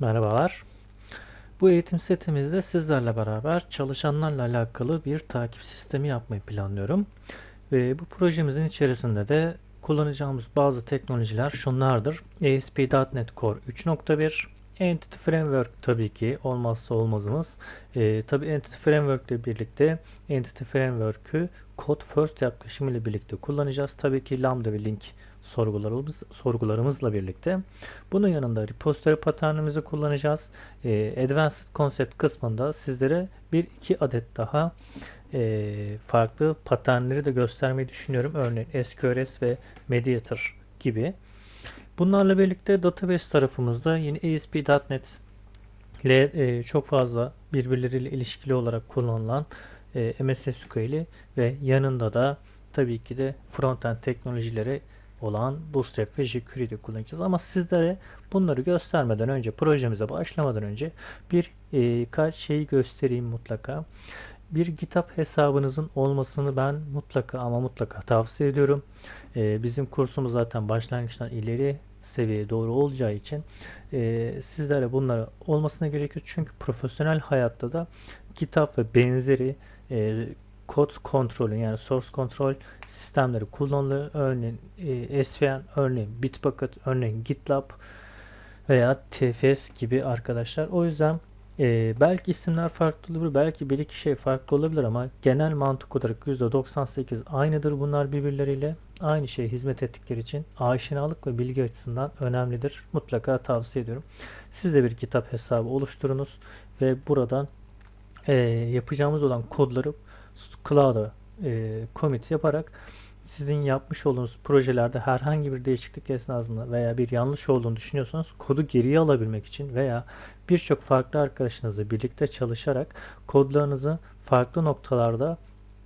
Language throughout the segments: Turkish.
Merhabalar. Bu eğitim setimizde sizlerle beraber çalışanlarla alakalı bir takip sistemi yapmayı planlıyorum. Ve bu projemizin içerisinde de kullanacağımız bazı teknolojiler şunlardır. ASP.NET Core 3.1 Entity Framework tabii ki olmazsa olmazımız. Ee, tabii Entity Framework ile birlikte Entity Framework'ü Code First yaklaşımı ile birlikte kullanacağız. Tabii ki Lambda ve Link sorgularımız, sorgularımızla birlikte. Bunun yanında repository patternimizi kullanacağız. Ee, Advanced Concept kısmında sizlere bir iki adet daha e, farklı paternleri de göstermeyi düşünüyorum. Örneğin SQRS ve Mediator gibi. Bunlarla birlikte database tarafımızda yine ASP.NET ile e, çok fazla birbirleriyle ilişkili olarak kullanılan e, MS SQL'i ve yanında da tabii ki de frontend teknolojileri olan Bootstrap ve jQuery'de kullanacağız. Ama sizlere bunları göstermeden önce, projemize başlamadan önce bir e, kaç şeyi göstereyim mutlaka. Bir GitHub hesabınızın olmasını ben mutlaka ama mutlaka tavsiye ediyorum. E, bizim kursumuz zaten başlangıçtan ileri seviyeye doğru olacağı için e, sizlere bunları olmasına gerekiyor. Çünkü profesyonel hayatta da GitHub ve benzeri e, kod kontrolü yani source control sistemleri kullanılıyor. Örneğin e, SVN, örneğin Bitbucket, örneğin GitLab veya TFS gibi arkadaşlar. O yüzden e, belki isimler farklı olabilir, belki bir iki şey farklı olabilir ama genel mantık olarak %98 aynıdır bunlar birbirleriyle. Aynı şeye hizmet ettikleri için aşinalık ve bilgi açısından önemlidir. Mutlaka tavsiye ediyorum. Siz de bir kitap hesabı oluşturunuz ve buradan e, yapacağımız olan kodları cloud'a e, commit yaparak sizin yapmış olduğunuz projelerde herhangi bir değişiklik esnasında veya bir yanlış olduğunu düşünüyorsanız kodu geriye alabilmek için veya birçok farklı arkadaşınızla birlikte çalışarak kodlarınızı farklı noktalarda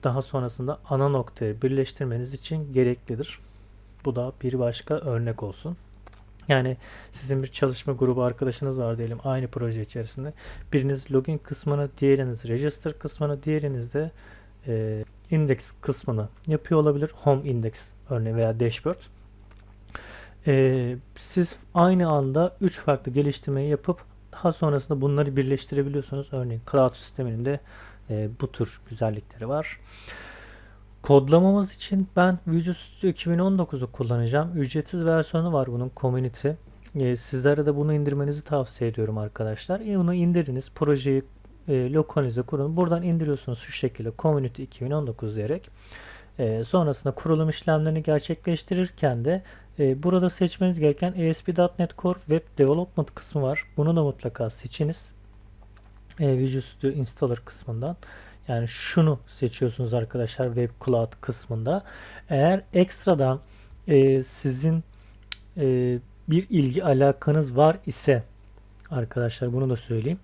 daha sonrasında ana noktaya birleştirmeniz için gereklidir. Bu da bir başka örnek olsun. Yani sizin bir çalışma grubu arkadaşınız var diyelim aynı proje içerisinde. Biriniz login kısmını, diğeriniz register kısmını, diğeriniz de e, index kısmını yapıyor olabilir. Home index örneğin veya dashboard. E, siz aynı anda 3 farklı geliştirmeyi yapıp daha sonrasında bunları birleştirebiliyorsunuz. Örneğin cloud sisteminin de e, bu tür güzellikleri var. Kodlamamız için ben Visual Studio 2019'u kullanacağım. Ücretsiz versiyonu var bunun community. E, sizlere de bunu indirmenizi tavsiye ediyorum arkadaşlar. E, bunu indiriniz. Projeyi e, lokalize kurun. Buradan indiriyorsunuz şu şekilde Community 2019 diyerek. E, sonrasında kurulum işlemlerini gerçekleştirirken de e, burada seçmeniz gereken ASP.NET Core Web Development kısmı var. Bunu da mutlaka seçiniz. E, Visual Studio Installer kısmından. Yani şunu seçiyorsunuz arkadaşlar Web Cloud kısmında. Eğer ekstradan e, sizin e, bir ilgi alakanız var ise arkadaşlar bunu da söyleyeyim.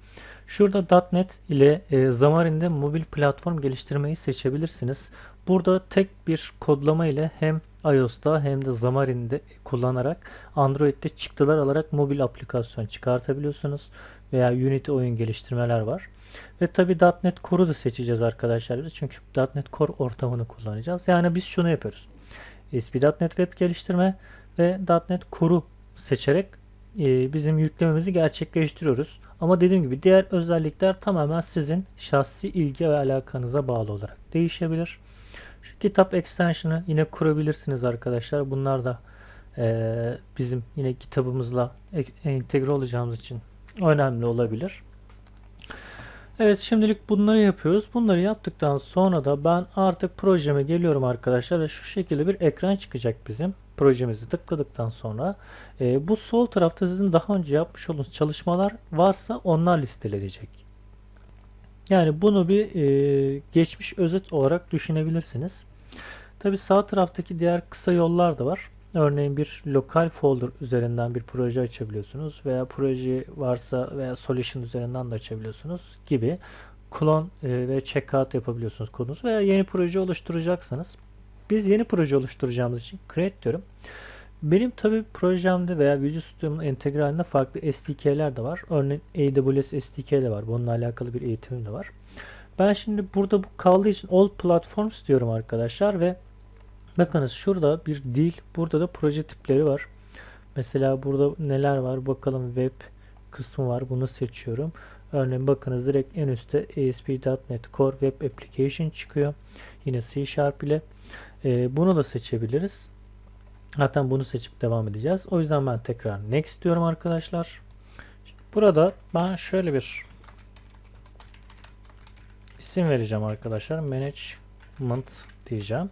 Şurada .NET ile e, Xamarin'de mobil platform geliştirmeyi seçebilirsiniz. Burada tek bir kodlama ile hem iOS'ta hem de Xamarin'de kullanarak Android'de çıktılar alarak mobil aplikasyon çıkartabiliyorsunuz. Veya Unity oyun geliştirmeler var. Ve tabi .NET Core'u da seçeceğiz arkadaşlar biz. Çünkü .NET Core ortamını kullanacağız. Yani biz şunu yapıyoruz. ASP.NET Web geliştirme ve .NET Core'u seçerek e, bizim yüklememizi gerçekleştiriyoruz. Ama dediğim gibi diğer özellikler tamamen sizin şahsi ilgi ve alakanıza bağlı olarak değişebilir. Şu kitap extension'ı yine kurabilirsiniz arkadaşlar. Bunlar da e, bizim yine kitabımızla entegre olacağımız için önemli olabilir. Evet şimdilik bunları yapıyoruz. Bunları yaptıktan sonra da ben artık projeme geliyorum arkadaşlar ve şu şekilde bir ekran çıkacak bizim projemizi tıkladıktan sonra e, bu sol tarafta sizin daha önce yapmış olduğunuz çalışmalar varsa onlar listelenecek. Yani bunu bir e, geçmiş özet olarak düşünebilirsiniz. Tabi sağ taraftaki diğer kısa yollar da var. Örneğin bir lokal folder üzerinden bir proje açabiliyorsunuz veya proje varsa veya solution üzerinden de açabiliyorsunuz gibi clone e, ve checkout yapabiliyorsunuz kodunuz veya yeni proje oluşturacaksanız biz yeni proje oluşturacağımız için create diyorum. Benim tabi projemde veya Visual Studio'nun entegre halinde farklı SDK'ler de var. Örneğin AWS SDK de var. Bununla alakalı bir eğitimim de var. Ben şimdi burada bu kaldığı için All Platforms diyorum arkadaşlar ve bakınız şurada bir dil, burada da proje tipleri var. Mesela burada neler var bakalım web, kısmı var. Bunu seçiyorum. Örneğin bakınız direkt en üstte ASP.NET Core Web Application çıkıyor. Yine C Sharp ile. Ee, bunu da seçebiliriz. Zaten bunu seçip devam edeceğiz. O yüzden ben tekrar Next diyorum arkadaşlar. Burada ben şöyle bir isim vereceğim arkadaşlar. Management diyeceğim.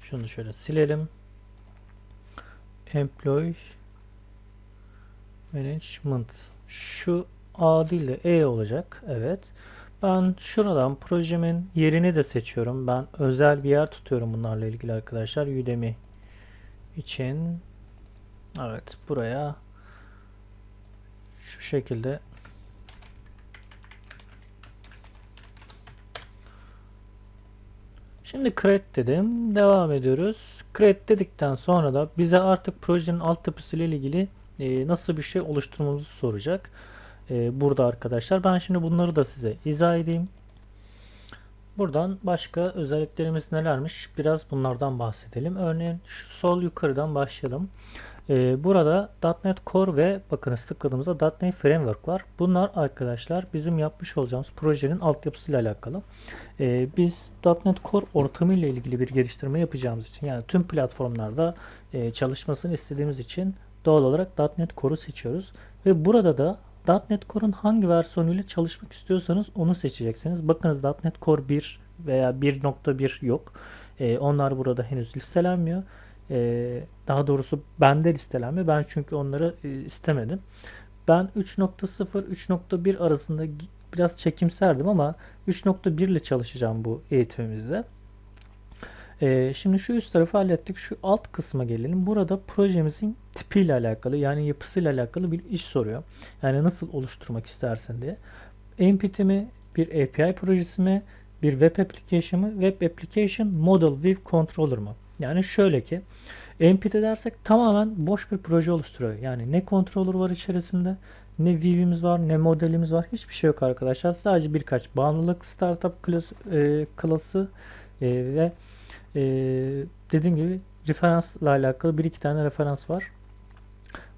Şunu şöyle silelim. Employee Management. Şu A değil de E olacak. Evet. Ben şuradan projemin yerini de seçiyorum. Ben özel bir yer tutuyorum bunlarla ilgili arkadaşlar. Udemy için. Evet. Buraya şu şekilde Şimdi create dedim. Devam ediyoruz. Create dedikten sonra da bize artık projenin altyapısı ile ilgili e, nasıl bir şey oluşturmamızı soracak. E, burada arkadaşlar. Ben şimdi bunları da size izah edeyim. Buradan başka özelliklerimiz nelermiş? Biraz bunlardan bahsedelim. Örneğin şu sol yukarıdan başlayalım. Ee, burada .NET Core ve bakınız tıkladığımızda .NET Framework var. Bunlar arkadaşlar bizim yapmış olacağımız projenin altyapısıyla alakalı. Ee, biz .NET Core ortamı ile ilgili bir geliştirme yapacağımız için yani tüm platformlarda e, çalışmasını istediğimiz için doğal olarak .NET Core'u seçiyoruz. Ve burada da .NET Core'un hangi versiyonuyla çalışmak istiyorsanız onu seçeceksiniz. Bakınız .NET Core 1 veya 1.1 yok. Ee, onlar burada henüz listelenmiyor. Ee, daha doğrusu bende listelenmiyor. Ben çünkü onları e, istemedim. Ben 3.0 3.1 arasında biraz çekimserdim ama 3.1 ile çalışacağım bu eğitimimizde. Ee, şimdi şu üst tarafı hallettik. Şu alt kısma gelelim. Burada projemizin tipiyle alakalı yani yapısıyla alakalı bir iş soruyor. Yani nasıl oluşturmak istersin diye. Entity mi, bir API projesi mi, bir web application mı, web application model view controller mı? Yani şöyle ki Entity dersek tamamen boş bir proje oluşturuyor. Yani ne controller var içerisinde, ne view'imiz var, ne modelimiz var. Hiçbir şey yok arkadaşlar. Sadece birkaç bağımlılık startup klas, e, klası e, ve e, dediğim gibi referansla alakalı bir iki tane referans var.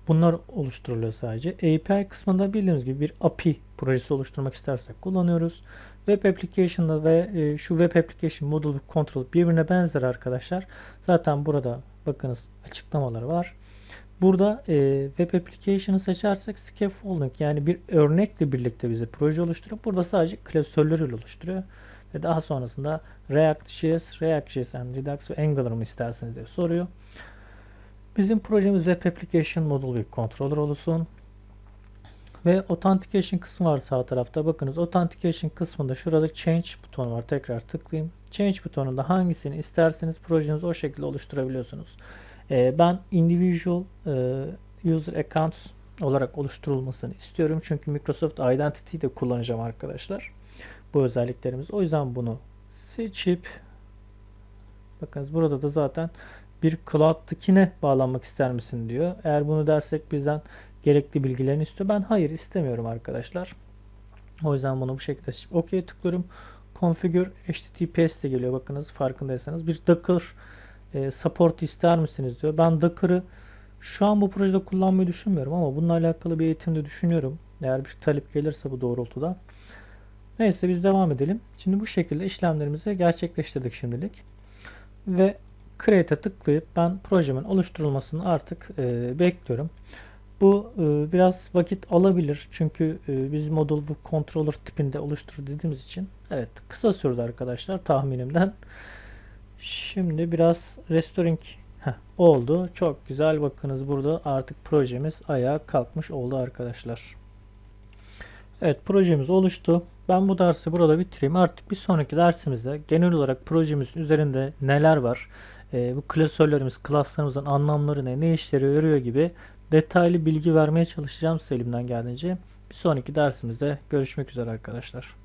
Bunlar oluşturuluyor sadece. API kısmında bildiğimiz gibi bir API projesi oluşturmak istersek kullanıyoruz. Web Application'da ve e, şu Web Application Model Control birbirine benzer arkadaşlar. Zaten burada bakınız açıklamaları var. Burada e, Web Application'ı seçersek scaffolding yani bir örnekle birlikte bize proje oluşturuyor. Burada sadece klasörleriyle oluşturuyor. Ve daha sonrasında React.js, React.js and Redux ve Angular mı isterseniz diye soruyor. Bizim projemiz Web Application Model ve Controller olsun. Ve Authentication kısmı var sağ tarafta. Bakınız Authentication kısmında şurada Change butonu var. Tekrar tıklayayım. Change butonunda hangisini isterseniz projenizi o şekilde oluşturabiliyorsunuz. Ee, ben Individual e, User Accounts olarak oluşturulmasını istiyorum. Çünkü Microsoft Identity'yi de kullanacağım arkadaşlar. Bu özelliklerimiz. O yüzden bunu seçip bakınız burada da zaten bir cloud'dakine bağlanmak ister misin diyor. Eğer bunu dersek bizden gerekli bilgilerini istiyor. Ben hayır istemiyorum arkadaşlar. O yüzden bunu bu şekilde seçip OK tıklıyorum. Configure HTTPS de geliyor bakınız farkındaysanız. Bir Docker e, support ister misiniz diyor. Ben Docker'ı şu an bu projede kullanmayı düşünmüyorum ama bununla alakalı bir eğitimde düşünüyorum. Eğer bir talep gelirse bu doğrultuda. Neyse biz devam edelim. Şimdi bu şekilde işlemlerimizi gerçekleştirdik şimdilik. Ve Create'e tıklayıp ben projemin oluşturulmasını artık e, bekliyorum. Bu e, biraz vakit alabilir. Çünkü e, biz model ve controller tipinde oluştur dediğimiz için. Evet kısa sürdü arkadaşlar tahminimden. Şimdi biraz restoring Heh, oldu. Çok güzel. Bakınız burada artık projemiz ayağa kalkmış oldu arkadaşlar. Evet projemiz oluştu. Ben bu dersi burada bitireyim. Artık bir sonraki dersimizde genel olarak projemizin üzerinde neler var, e, bu klasörlerimiz, klaslarımızın anlamları ne, ne işleri görüyor gibi detaylı bilgi vermeye çalışacağım size geldiğince. Bir sonraki dersimizde görüşmek üzere arkadaşlar.